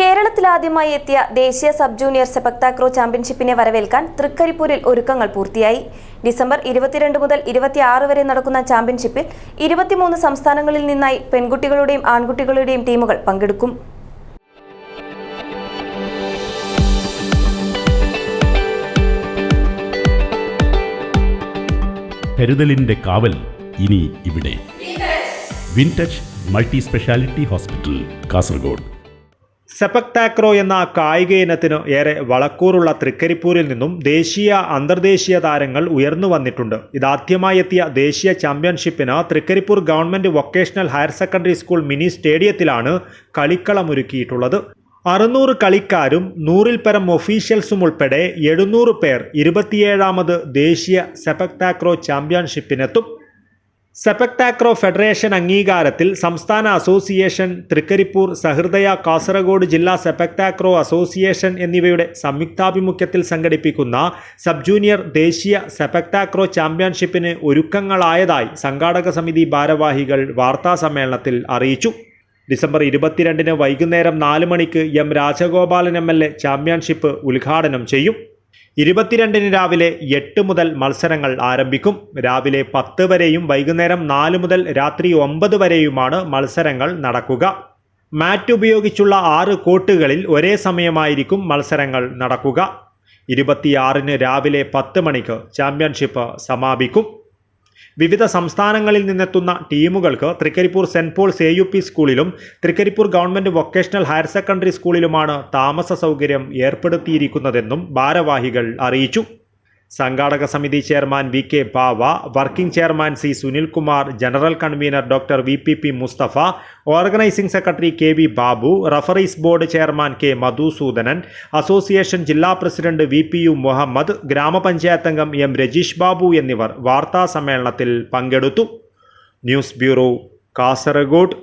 കേരളത്തിലാദ്യമായി എത്തിയ ദേശീയ sub junior സെപക്താക്രോ ചാമ്പ്യൻഷിപ്പിനെ വരവേൽക്കാൻ തൃക്കരിപ്പൂരിൽ ഒരുക്കങ്ങൾ പൂർത്തിയായി. ഡിസംബർ ഇരുപത്തിരണ്ട് മുതൽ ഇരുപത്തിയാറ് വരെ നടക്കുന്ന ചാമ്പ്യൻഷിപ്പിൽ ഇരുപത്തിമൂന്ന് സംസ്ഥാനങ്ങളിൽ നിന്നായി പെൺകുട്ടികളുടെയും ആൺകുട്ടികളുടെയും ടീമുകൾ പങ്കെടുക്കും. കരുതലിന്റെ കാവൽ ഇനി ഇവിടെ. Wintouch multi speciality hospital Kasaragod. സെപക് താക്രോ എന്ന കായിക ഇനത്തിന് ഏറെ വളക്കൂറുള്ള തൃക്കരിപ്പൂരിൽ നിന്നും ദേശീയ അന്തർദേശീയ താരങ്ങൾ ഉയർന്നു വന്നിട്ടുണ്ട്. ഇതാദ്യമായി എത്തിയ ദേശീയ ചാമ്പ്യൻഷിപ്പിന് Trikaripur government vocational higher secondary school mini സ്റ്റേഡിയത്തിലാണ് കളിക്കളമൊരുക്കിയിട്ടുള്ളത്. അറുന്നൂറ് കളിക്കാരും നൂറിൽ പരം ഒഫീഷ്യൽസും ഉൾപ്പെടെ എഴുന്നൂറ് പേർ ഇരുപത്തിയേഴാമത് ദേശീയ സെപക് താക്രോ ചാമ്പ്യൻഷിപ്പിനെത്തും. സെപക് താക്രോ ഫെഡറേഷൻ അംഗീകാരത്തിൽ സംസ്ഥാന അസോസിയേഷൻ തൃക്കരിപ്പൂർ സഹൃദയ കാസർഗോഡ് ജില്ലാ സെപക് താക്രോ അസോസിയേഷൻ എന്നിവയുടെ സംയുക്താഭിമുഖ്യത്തിൽ സംഘടിപ്പിക്കുന്ന സബ് ജൂനിയർ ദേശീയ സെപക് താക്രോ ചാമ്പ്യൻഷിപ്പിന് ഒരുക്കങ്ങളായതായി സംഘാടക സമിതി ഭാരവാഹികൾ വാർത്താസമ്മേളനത്തിൽ അറിയിച്ചു. ഡിസംബർ ഇരുപത്തിരണ്ടിന് വൈകുന്നേരം നാല് മണിക്ക് M Rajagopalan M L A championship ഉദ്ഘാടനം ചെയ്യും. ഇരുപത്തിരണ്ടിന് രാവിലെ എട്ട് മുതൽ മത്സരങ്ങൾ ആരംഭിക്കും. രാവിലെ പത്ത് വരെയും വൈകുന്നേരം നാല് മുതൽ രാത്രി ഒമ്പത് വരെയുമാണ് മത്സരങ്ങൾ നടക്കുക. മാറ്റ് ഉപയോഗിച്ചുള്ള ആറ് കോട്ടുകളിൽ ഒരേ സമയമായിരിക്കും മത്സരങ്ങൾ നടക്കുക. ഇരുപത്തിയാറിന് രാവിലെ പത്ത് മണിക്ക് ചാമ്പ്യൻഷിപ്പ് സമാപിക്കും. വിവിധ സംസ്ഥാനങ്ങളിൽ നിന്നെത്തുന്ന ടീമുകൾക്ക് Trikaripur saint Paul's A U P സ്കൂളിലും Trikaripur government vocational higher secondary സ്കൂളിലുമാണ് താമസ സൗകര്യം ഏർപ്പെടുത്തിയിരിക്കുന്നതെന്നും ഭാരവാഹികൾ അറിയിച്ചു. സംഘാടക സമിതി chairman V K Bava working chairman C Sunilkumar general convener doctor V P P Mustafa organising secretary K V Babu referees board chairman K Madhusoodanan association ജില്ലാ president V P U Muhammad ഗ്രാമപഞ്ചായത്ത് അംഗം M Rajeesh Babu എന്നിവർ വാർത്താ സമ്മേളനത്തിൽ പങ്കെടുത്തു. News bureau Kasaragod.